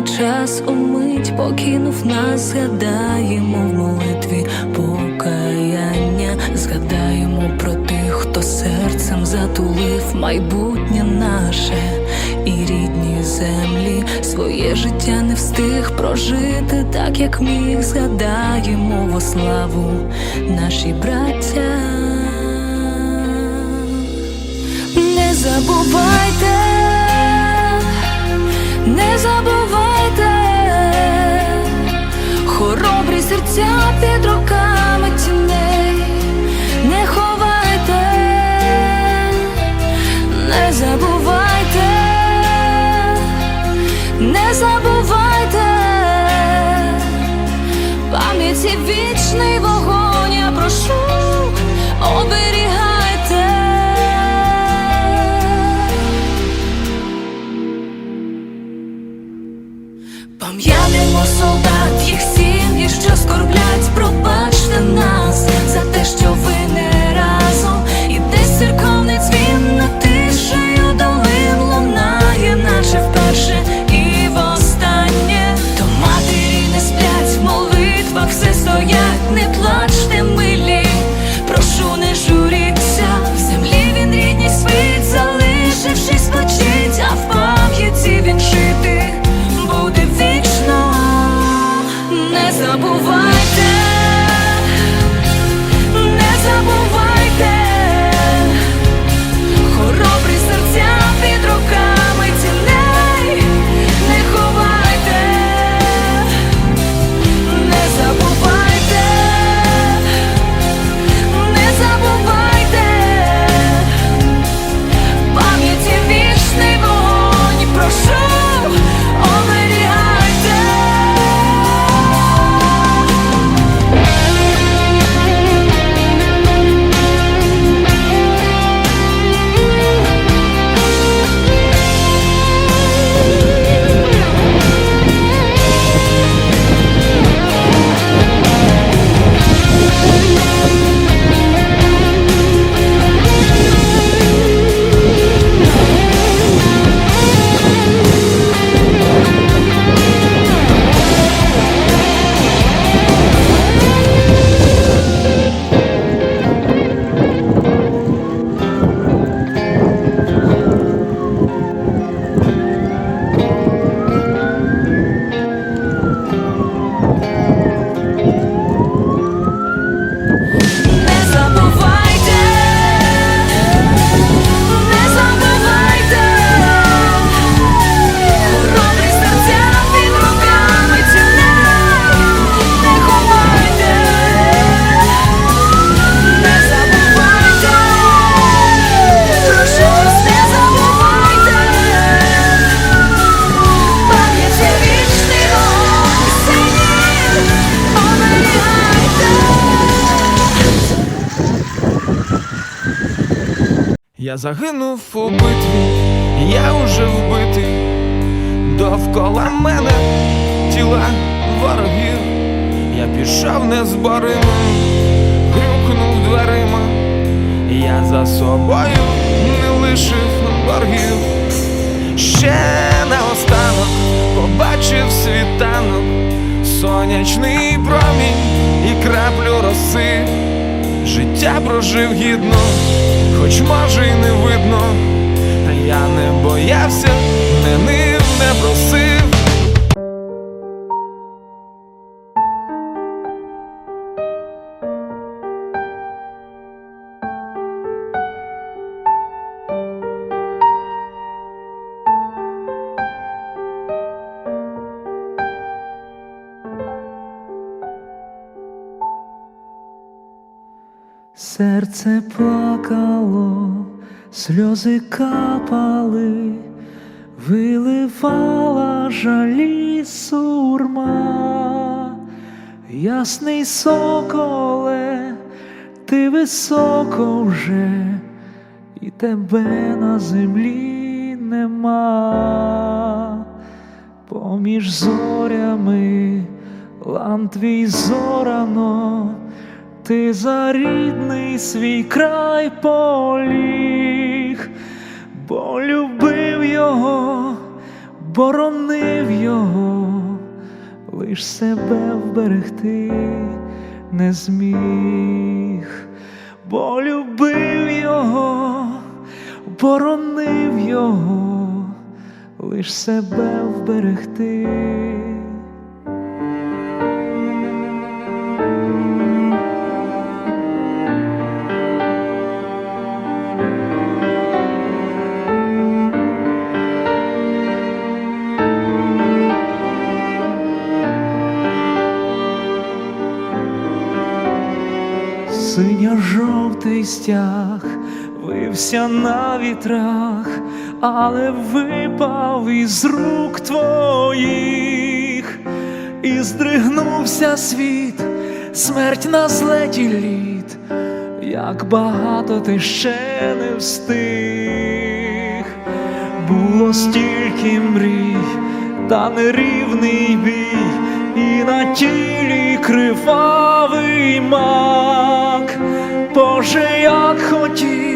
в час умить покинув нас, згадаємо в молитві покаяння, згадаємо про тих, хто серцем затулив майбутнє наше. І рідні землі, своє життя не встиг прожити так, як міг, згадаємо во славу. Наші браття. Не забувайте, не забувайте, хоробрі під руками тіней, не ховайте, не забувайте, не забувайте, пам'яті вічний вогонь, я прошу, оберігайте. Я загинув у битві, я уже вбитий, довкола мене тіла ворогів, я пішов незборимо, грюкнув дверима, я за собою не лишив боргів. Ще наостанок побачив світанок, сонячний промінь і краплю роси. Життя прожив гідно, хоч може й не видно, та я не боявся, не нив, не просив. Серце плакало, сльози капали, виливала жалі сурма, ясний соколе, ти високо вже, і тебе на землі нема, поміж зорями лан твій зорано ти за рідний свій край поліг, бо любив його, боронив його, лиш себе вберегти не зміг, бо любив його, боронив його, лиш себе вберегти. Вився на вітрах, але випав із рук твоїх, і здригнувся світ, смерть на злеті літ, як багато ти ще не встиг, було стільки мрій, та нерівний бій, і на тілі кривавий мак. Боже, як хотів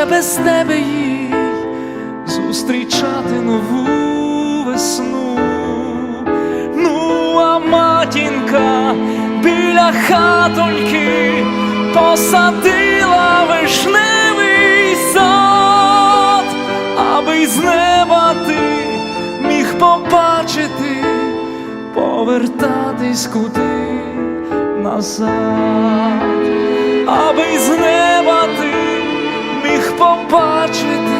Вже без тебе їй зустрічати нову весну. Ну, а матінка біля хатоньки посадила вишневий сад, аби з неба ти міг побачити, повертатись куди назад, аби з неба ти побачити,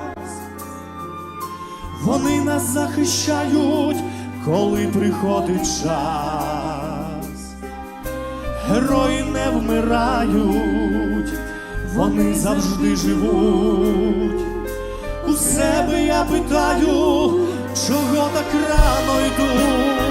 Вони нас захищають, коли приходить час. Герої не вмирають, вони завжди живуть. У себе я питаю, чого так рано йдуть.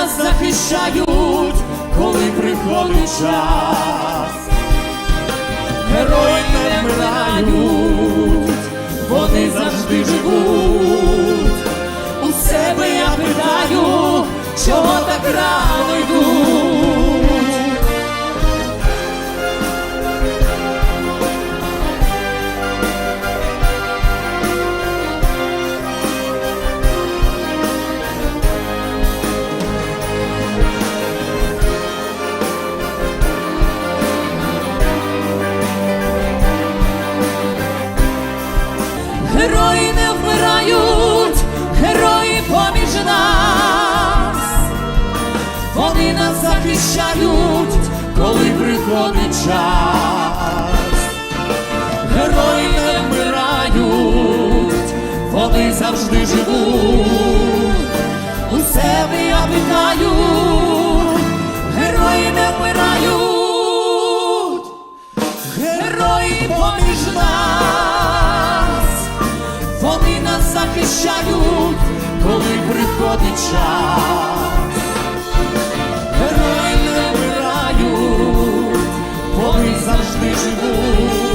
нас захищають, коли приходить час. Герої не вмирають, вони завжди живуть. У себе я питаю, чого так рано йдуть. Нас коли приходить час. Герої не вмирають, вони завжди живуть. У себе я герої не вмирають, герої поміж вони нас захищають, коли приходить час. 每时每刻